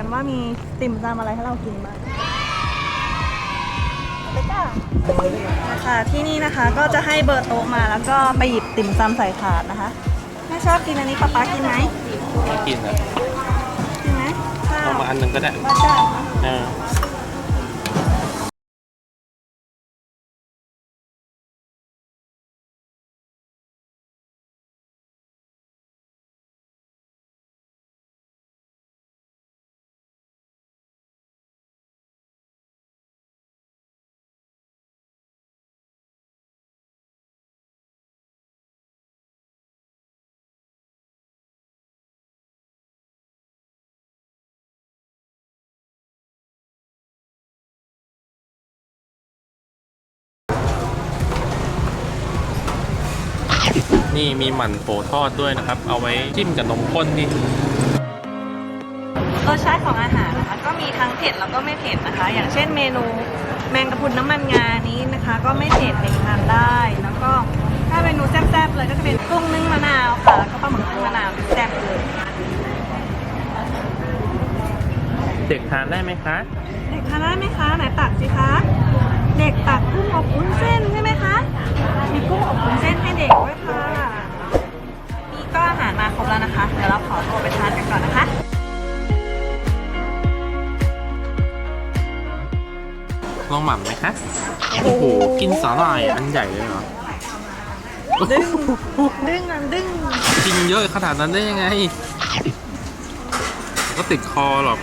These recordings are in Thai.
กันว่ามีติ่มซำอะไรให้เรากินบ้างไปจ้าค่ะที่นี่นะคะก็จะให้เบอร์โต๊ะมาแล้วก็ไปหยิบติ่มซำใส่ถาดนะคะแม่ชอบกินอันนี้ป๊าป๊ากินไหมไม่กินอะกินไหมข้าวเอามาอันหนึ่งก็ได้บ้าจ้า เออ นี่มีหมั่นโถทอดด้วยนะครับ เอาไว้จิ้มกับนมข้นนี่รสชาติของอาหารนะคะ ก็มีทั้งเผ็ดแล้วก็ไม่เผ็ดนะคะ อย่างเช่นเมนูแมงกะพรุนน้ำมันงานี้นะคะ ก็ไม่เผ็ดเด็กทานได้ แล้วก็ถ้าเมนูแซ่บๆเลยก็จะเป็นกุ้งนึ่งมะนาวค่ะแล้วก็ปลาหมึกนึ่งมะนาวแซ่บเลย เด็กทานได้ไหมคะ เด็กทานได้ไหมคะไหนตักสิคะเด็กตักกุ้งอบวุ้นเส้นใช่ไหมคะมีกุ้งอบวุ้นเส้นให้เด็กด้วยค่ะนี่ ก็อาหารมาครบแล้วนะคะ เดี๋ยวเราขอตัวไปทานกันก่อนนะคะ ลองหม่ำไหมคะ โอ้โห กินสาหร่ายอันใหญ่เลยเหรอ ดึง ดึงอะดึง กินเยอะขนาดนั้นได้ยังไง ก็ติดคอหรอก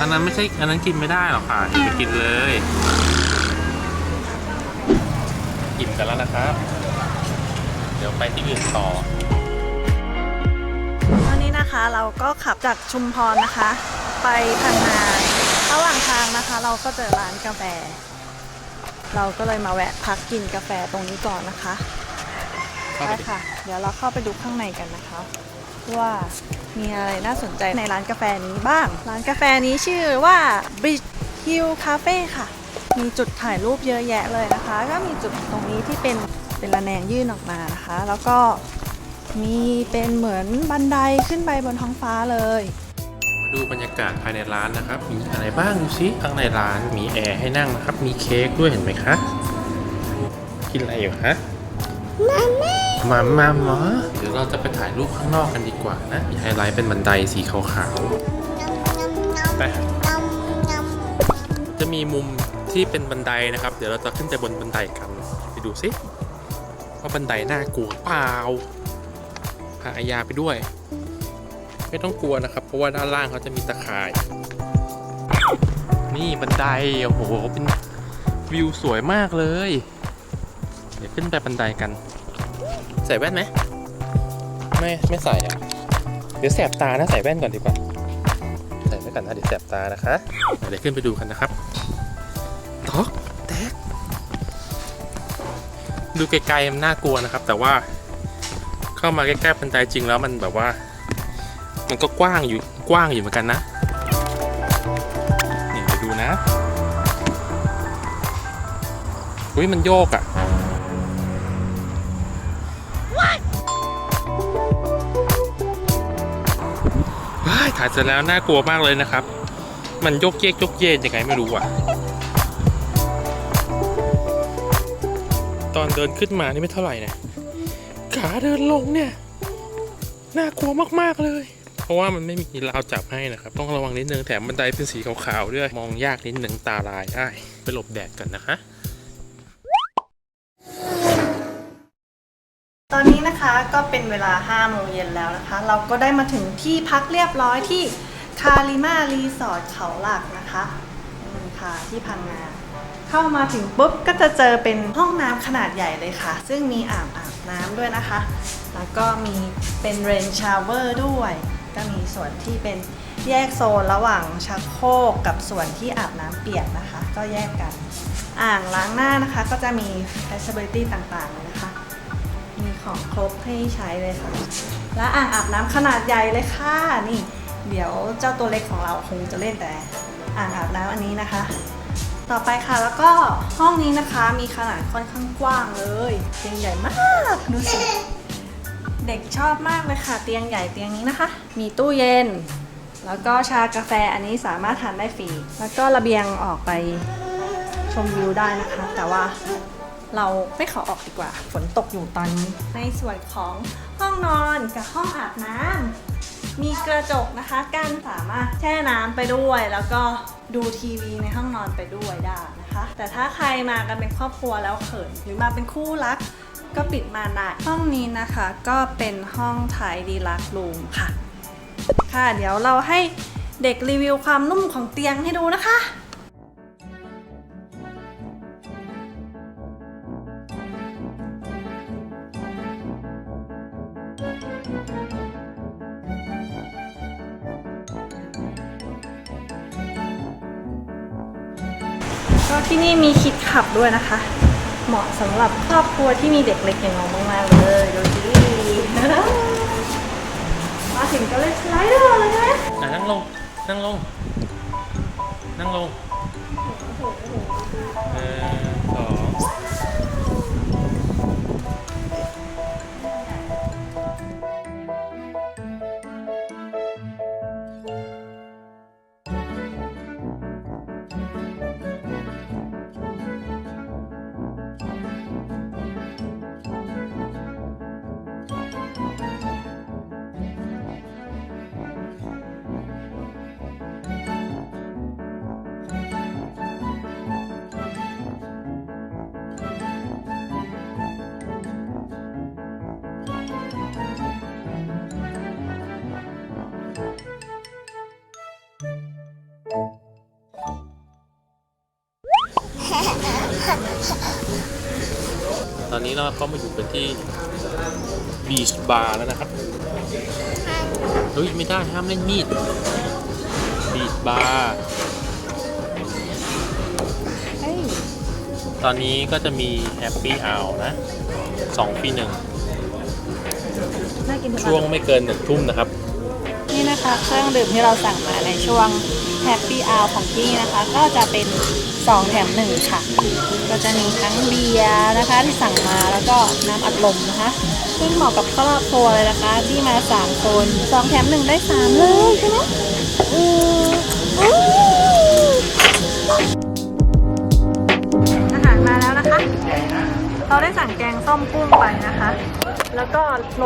อันนั้นไม่ใช่ อันนั้นกินไม่ได้หรอกค่ะอย่าไปกินเลย อิ่มกันแล้วนะครับเดี๋ยว ไปที่อื่นต่อตอนนี้นะคะเราก็ขับจากชุมพรนะคะ ไปพังงาระหว่างทางนะคะ เราก็เจอร้านกาแฟ เราก็เลยมาแวะพักกินกาแฟตรงนี้ก่อนนะคะเข้าไปไปดิค่ะ เดี๋ยวเราเข้าไปดูข้างในกันนะคะ ว่ามีอะไรน่าสนใจในร้านกาแฟนี้บ้าง ร้านกาแฟนี้ชื่อว่า Bridge Hill Cafe ค่ะ มีจุดถ่ายรูปเยอะแยะเลยนะคะ ก็มีจุดตรงนี้ที่เป็น เป็นระแนงยื่นออกมานะคะ แล้วก็มีเป็นเหมือนบันไดขึ้นไปบนท้องฟ้าเลย มาดูบรรยากาศภายในร้านนะครับ มีอะไรบ้างดูสิข้างในร้านมีแอร์ให้นั่งนะครับ มีเค้กด้วยเห็นไหมคะ กินอะไรอยู่ฮะมาม่ามาหมอเดี๋ยวเราจะไปถ่ายรูปข้างนอกกันดีกว่านะ มีไฮไลท์เป็นบันไดสีขาวๆไปจะมีมุมที่เป็นบันไดนะครับ เดี๋ยวเราจะขึ้นไปบนบันไดกัน ไปดูสิ ว่าบันไดน่ากลัวเปล่าพาอายาไปด้วย ไม่ต้องกลัวนะครับ เพราะว่าด้านล่างเขาจะมีตะข่าย นี่บันไดโอ้โหเป็นวิวสวยมากเลย เดี๋ยวขึ้นไปบันไดกัน ใส่แว่นไหมไม่ไม่ใส่อะเดี๋ยวแสบตานะใส่แว่นก่อนดีกว่า ใส่ไว้ก่อนนะเดี๋ยวแสบตานะคะ เดี๋ยวขึ้นไปดูกันนะครับ ดูไกลๆมันน่ากลัวนะครับ แต่ว่าเข้ามาใกล้ๆบันไดจริงแล้วมันแบบว่า มันก็กว้างอยู่กว้างอยู่เหมือนกันนะนี่เดี๋ยวดูนะอุ้ยมันโยกอะ่ะว้ายถ่ายเสร็จแล้วน่ากลัวมากเลยนะครับ มันโยกเยกโยกเยกยังไงไม่รู้อะ ตอนเดินขึ้นมานี่ไม่เท่าไหร่นะขาเดินลงเนี่ยน่ากลัวมากๆเลย เพราะว่ามันไม่มีราวจับให้นะครับ ต้องระวังนิดนึงแถมบันไดเป็นสีขาวๆด้วย มองยากนิดนึงตาลายได้ไปหลบแดดกันนะคะ ตอนนี้นะคะก็เป็นเวลา5โมงเย็นแล้วนะคะ เราก็ได้มาถึงที่พักเรียบร้อยที่คาริมารีสอร์ทเขาหลักนะคะนี่ค่ะที่พังงา เข้ามาถึงปุ๊บก็จะเจอเป็นห้องน้ำขนาดใหญ่เลยค่ะ ซึ่งมีอ่างอาบน้ำด้วยนะคะ แล้วก็มีเป็นเรนชาวเวอร์ด้วย ก็มีส่วนที่เป็นแยกโซนระหว่างชักโครกกับส่วนที่อาบน้ำเปียกนะคะ ก็แยกกัน อ่างล้างหน้านะคะก็จะมี facility ต่างๆเลยนะคะ มีของครบให้ใช้เลยค่ะ และอ่างอาบน้ำขนาดใหญ่เลยค่ะนี่ เดี๋ยวเจ้าตัวเล็กของเราคงจะเล่นแต่อ่างอาบน้ำอันนี้นะคะ ต่อไปค่ะแล้วก็ห้องนี้นะคะมีขนาดค่อนข้างกว้างเลยเตียงใหญ่มากดูสิเด็กชอบมากเลยค่ะ เตียงใหญ่เตียงนี้นะคะ มีตู้เย็น แล้วก็ชากาแฟอันนี้สามารถทานได้ฟรีแล้วก็ระเบียงออกไปชมวิวได้นะคะ แต่ว่าเราไม่ขอออกดีกว่า ฝนตกอยู่ตอนนี้ในส่วนของห้องนอนกับห้องอาบน้ำมีกระจกนะคะกันสามารถแช่น้ำไปด้วยแล้วก็ ดูทีวีในห้องนอนไปด้วยได้นะคะ แต่ถ้าใครมากันเป็นครอบครัวแล้วเขิน หรือมาเป็นคู่รักก็ปิดมานได้ห้องนี้นะคะก็เป็นห้องทายดีลักรูมค่ะ ค่ะ เดี๋ยวเราให้เด็กรีวิวความนุ่มของเตียงให้ดูนะคะ ที่นี่มีคิดขับด้วยนะคะ เหมาะสำหรับครอบครัวที่มีเด็กเล็กอย่างเรามากๆเลยดูสิมาถึงก็เลยสไลเดอร์เลยใช่ไหมอะนั่งลง นั่งลง นั่งลงหนึ่งสอง นนี้เราก็มาอยู่กันที่บีชบาร์แล้วนะครับเฮ้ยไม่ได้ห้ามเล่นมีดบีชบาร์ตอนนี้ก็จะมีแฮปปี้อ r นะสองปีหนึ่งน่ากินทุกช่วงอันไม่เกินหนึ่งทุ่มนะครับ นี่นะคะเครื่องดื่มที่เราสั่งมาในช่วง Happy Hour ของที่นะคะ ก็จะเป็น 2 แถม 1 ค่ะ ก็จะมีทั้งเบียร์นะคะที่สั่งมาแล้วก็น้ำอัดลมนะคะ ซึ่งเหมาะกับครอบครัวเลยนะคะ ที่มา 3 คน 2 แถม 1 ได้ 3 เลยใช่ไหมอือาหารมาแล้วนะคะ เราได้สั่งแกงส้มกุ้งไปนะคะ แล้วก็โล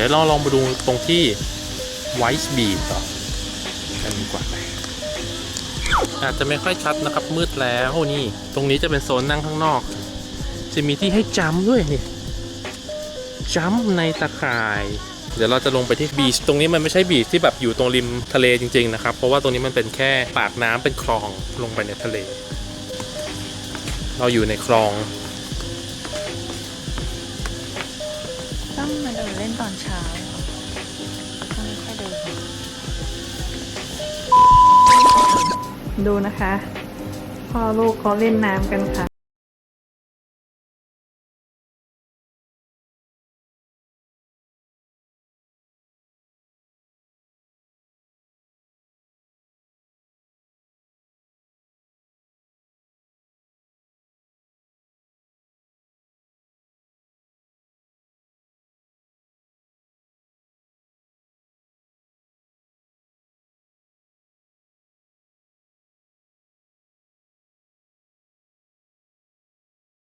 ดี๋ยวเราลองไปดูตรงที่ไวท์บีต่อกันดีกว่าอาจจะไม่ค่อยชัดนะครับมืดแล้วนี่ ตรงนี้จะเป็นโซนนั่งข้างนอก จะมีที่ให้จัมด้วยนี่จัมในตะข่าย เดี๋ยวเราจะลงไปที่บีชตรงนี้มันไม่ใช่บีชที่แบบอยู่ตรงริมทะเลจริงๆนะครับ เพราะว่าตรงนี้มันเป็นแค่ปากน้ำเป็นคลองลงไปในทะเล เราอยู่ในคลอง ตอนเช้าต้องแค่เดินดูนะคะ พ่อลูกเขาเล่นน้ำกันค่ะ